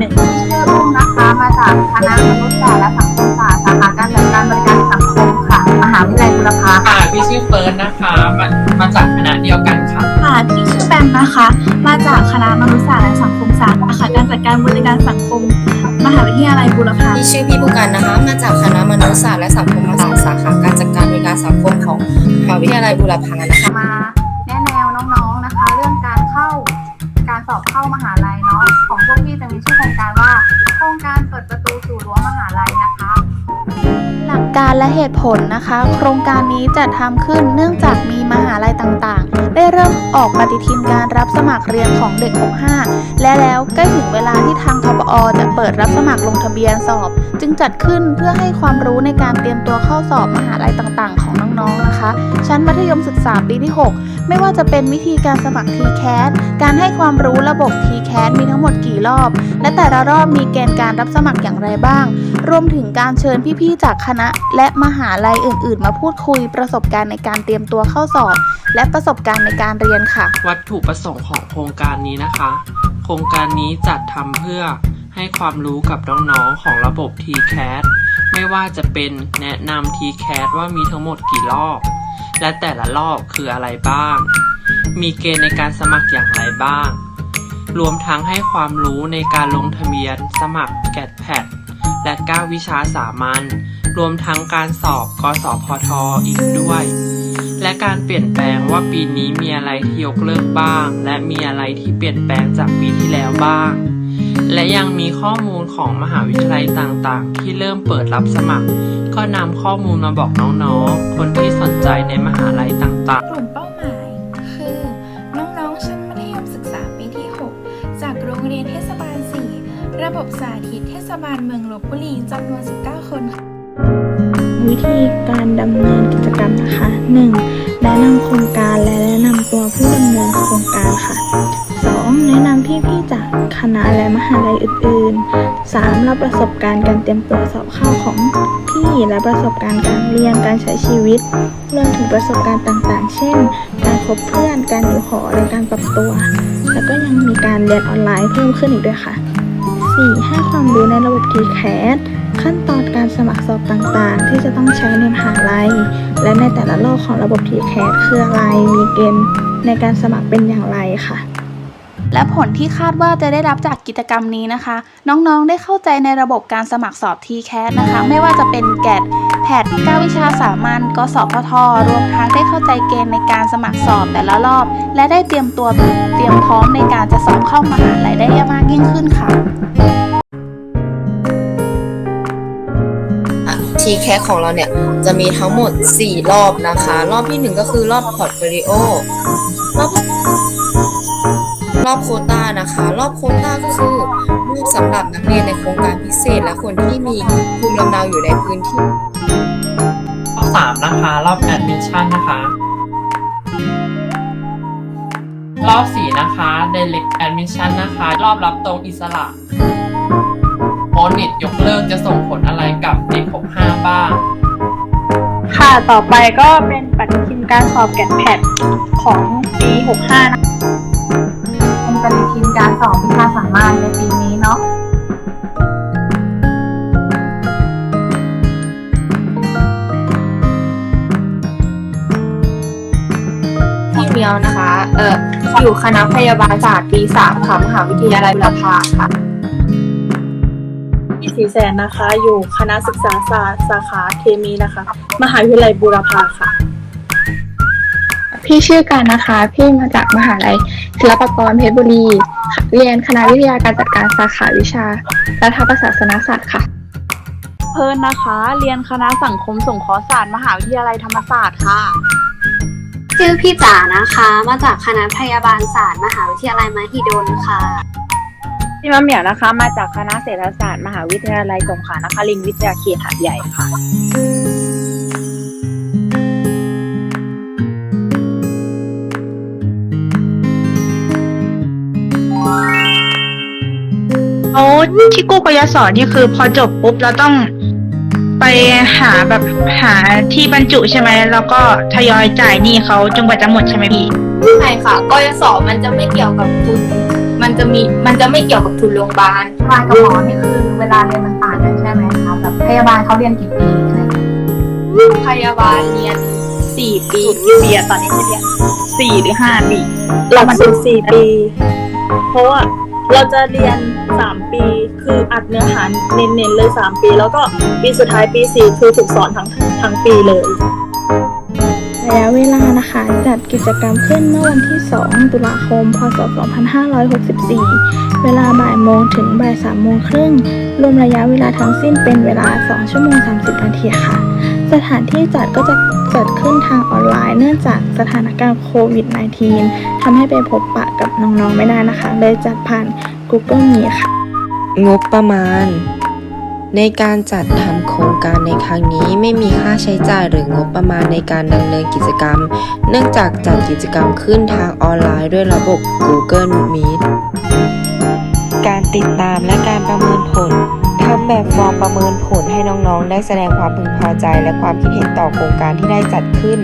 ปีหนึ่งชื่อรุ่งนะคะมาจากคณะมนุษยศาสตร์และสังคมศาสตร์สาขาการจัดการบริการสังคมค่ะมหาวิทยาลัยบุรพาค่ะค่ะพี่ชื่อเฟิร์นนะคะมามาจากคณะเดียวกันค่ะ ค่ะพี่ชื่อแบมนะคะ มาจากคณะมนุษยศาสตร์และสังคมศาสตร์สาขาการจัดการบริการสังคม มหาวิทยาลัยบูรพาที่ชื่อพี่ผู้กันนะคะ มาจากคณะมนุษยศาสตร์และสังคมศาสตร์สาขาการจัดการบริการสังคมของมหาวิทยาลัยบูรพานะคะมาแนะแนวน้องๆนะคะ เรื่องการเข้าการสอบเข้ามหาลัยเนาะของพวกพี่จะมีชื่อ การเปิดประตูสู่รั้วมหาลัยนะคะ หลักการและเหตุผลนะคะ โครงการนี้จะทำขึ้นเนื่องจากมีมหาลัยต่างๆ ได้เริ่มออกปฏิทินการรับสมัครเรียนของเด็ก 65 และแล้วใกล้ถึงเวลาที่ทางทบอจะเปิดรับสมัครลงทะเบียนสอบ จึงจัดขึ้นเพื่อให้ความรู้ในการเตรียมตัวเข้าสอบมหาลัยต่างๆ ของน้องๆนะคะ ชั้นมัธยมศึกษาปีที่ 6 ไม่ว่าจะเป็นวิธีการสมัคร TCAS การให้ความรู้ระบบ TCAS มีทั้งหมดกี่รอบ และแต่ละรอบมีเกณฑ์การรับสมัครอย่างไรบ้าง รวมถึงการเชิญพี่ๆจากคณะ และมหาลัยอื่น ๆ มาพูดคุยประสบการณ์ในการเตรียมตัวเข้าสอบ และประสบการณ์ในการเรียนค่ะ วัตถุประสงค์ของโครงการนี้นะคะ โครงการนี้จัดทำเพื่อให้ความรู้กับน้องๆของระบบ TCAS ไม่ว่าจะเป็นแนะนำ TCAS ว่ามีทั้งหมดกี่รอบ และแต่ละรอบคืออะไรบ้าง มีเกณฑ์ในการสมัครอย่างไรบ้าง รวมทั้งให้ความรู้ในการลงทะเบียนสมัครแกดแพดและ 9 วิชาสามัญรวมทั้งการสอบกสพทอีกด้วย และการเปลี่ยนแปลงว่าปีนี้มีอะไรที่ยกเลิกบ้าง และมีอะไรที่เปลี่ยนแปลงจากปีที่แล้วบ้าง และยังมีข้อมูลของมหาวิทยาลัยต่างๆ ที่เริ่มเปิดรับสมัคร ก็นำข้อมูลมาบอกน้องๆ คนที่สนใจในมหาลัยต่างๆ กลุ่มเป้าหมาย คือ น้องๆ ชั้นมัธยมศึกษาปีที่ 6 จากโรงเรียนเทศบาล 4 ระบบสาธิตเทศบาลเมืองลบบุรีจำนวน 19 คนค่ะวิธีการดำเนินกิจกรรมนะคะ 1. แนะนำโครงการและแนะนำตัวผู้ดำเนินโครงการค่ะ 2. แนะนำพี่ๆจากคณะและมหาลัยอื่นๆ 3. รับประสบการณ์การเตรียมตัวสอบเข้าของพี่และประสบการณ์การเรียนการใช้ชีวิตรวมถึงประสบการณ์ต่างๆ เช่น การคบเพื่อนการอยู่หอและการปรับตัว แล้วก็ยังมีการเรียนออนไลน์เพิ่มขึ้นอีกด้วยค่ะ 4. ให้ความรู้ในระบบ TCAS ขั้นตอนการสมัครสอบต่างๆ ที่จะต้องใช้ในมหาลัย และในแต่ละรอบของระบบ TCAS คืออะไร มีเกณฑ์ในการสมัครเป็นอย่างไรค่ะ และผลที่คาดว่าจะได้รับจากกิจกรรมนี้นะคะ น้องๆ ได้เข้าใจในระบบการสมัครสอบ TCAS นะคะ ไม่ว่าจะเป็นแกดแพด9วิชาสามัญกสพทรวมทั้งได้เข้าใจเกณฑ์ในการสมัครสอบแต่ละรอบ และได้เตรียมตัวเตรียมพร้อมในการจะสอบเข้ามหาลัยได้มากยิ่งขึ้น แคสของเราเนี่ยจะมีทั้งหมด 4 รอบนะคะ รอบที่ 1 ก็คือรอบพอร์ตโฟลิโอรอบรอบโคต้านะคะ รอบโคต้าก็คือรอบสำหรับนักเรียนในโครงการพิเศษ และคนที่มีภูมิลำเนาอยู่ในพื้นที่รอบสามนะคะ รอบแอดมิชชั่นนะคะ รอบสี่นะคะ Direct Admission นะคะ รอบรับตรงอิสระ โอนิตยกเลิกจะส่งผลอะไรกับเด็ก65 บ้าง ค่ะ ต่อไปก็เป็นปฏิทินการสอบแกดแพดของปี 65 นะเป็นปฏิทินการสอบวิชาสามัญในปีนี้เนาะพี่เมียวนะคะ เอ่อ อยู่คณะพยาบาลศาสตร์ปีสามค่ะ มหาวิทยาลัยบุรพาค่ะ พี่สีแสนนะคะ อยู่คณะศึกษาศาสตร์สาขาเคมีนะคะ มหาวิทยาลัยบูรพาค่ะ พี่ชื่อกันนะคะ พี่มาจากมหาลัยศิลปากรเพชรบุรี เรียนคณะวิทยาการจัดการสาขาวิชารัฐประศาสนศาสตร์ค่ะ เพิ่นนะคะ เรียนคณะสังคมสงเคราะห์ศาสตร์มหาวิทยาลัยธรรมศาสตร์ค่ะ ชื่อพี่จ๋านะคะ มาจากคณะพยาบาลศาสตร์ มหาวิทยาลัยมหิดลค่ะ พี่มะเหมียวนะคะ มาจากคณะเศรษฐศาสตร์มหาวิทยาลัยสงขลานครินทร์วิทยาเขตหาดใหญ่ค่ะ โอ้ที่กู้กยศนี่คือพอจบปุ๊บเราต้องไปหาแบบหาที่บรรจุใช่ไหมแล้วก็ทยอยจ่ายหนี้เขาจนกว่าจะหมดใช่ไหมพี่ ใช่ค่ะกยศมันจะไม่เกี่ยวกับทุน มันมันจะมีมันจะไม่เกี่ยวกับทุนโรงพยาบาลพยาบาลกับหมอนี่คือเวลาเรียนมันต่างกันใช่ไหมคะแบบพยาบาลเขาเรียนกี่ปีอะไรอย่างเงี้ยพยาบาลเรียนสี่ปีกี่ปีอะตอนนี้เรียนสี่หรือห้าปีหลักสูตรสี่ปี เพราะว่าเราจะเรียนสามปี คืออัดเนื้อหาเน้นๆเลยสามปี แล้วก็ปีสุดท้ายปีสี่คือถูกสอนทั้งทั้งปีเลยระยะเวลานะ คะจัดกิจกรรมขึ้นเมื่อวันที่ 2 ตุลาคม พศ 2564 เวลาบ่ายโมงถึงบ่าย3โมงครึ่ง รวมระยะเวลาทั้งสิ้นเป็นเวลา 2 ชั่วโมง 30 นาทีค่ะ สถานที่จัดก็จะจัดขึ้นทางออนไลน์เนื่องจากสถานการณ์โควิด -19 ทำให้ไปพบปะกับน้องๆไม่ได้นะคะ เลยจัดผ่าน Google Meet ค่ะ งบประมาณ ในการจัดทำโครงการในครั้งนี้ไม่มีค่าใช้จ่ายหรืองบประมาณในการดำเนินกิจกรรม เนื่องจากจัดกิจกรรมขึ้นทางออนไลน์ด้วยระบบ Google Meet การติดตามและการประเมินผลทำแบบฟอร์มประเมินผลให้น้องๆ ได้แสดงความพึงพอใจและความคิดเห็นต่อโครงการที่ได้จัดขึ้น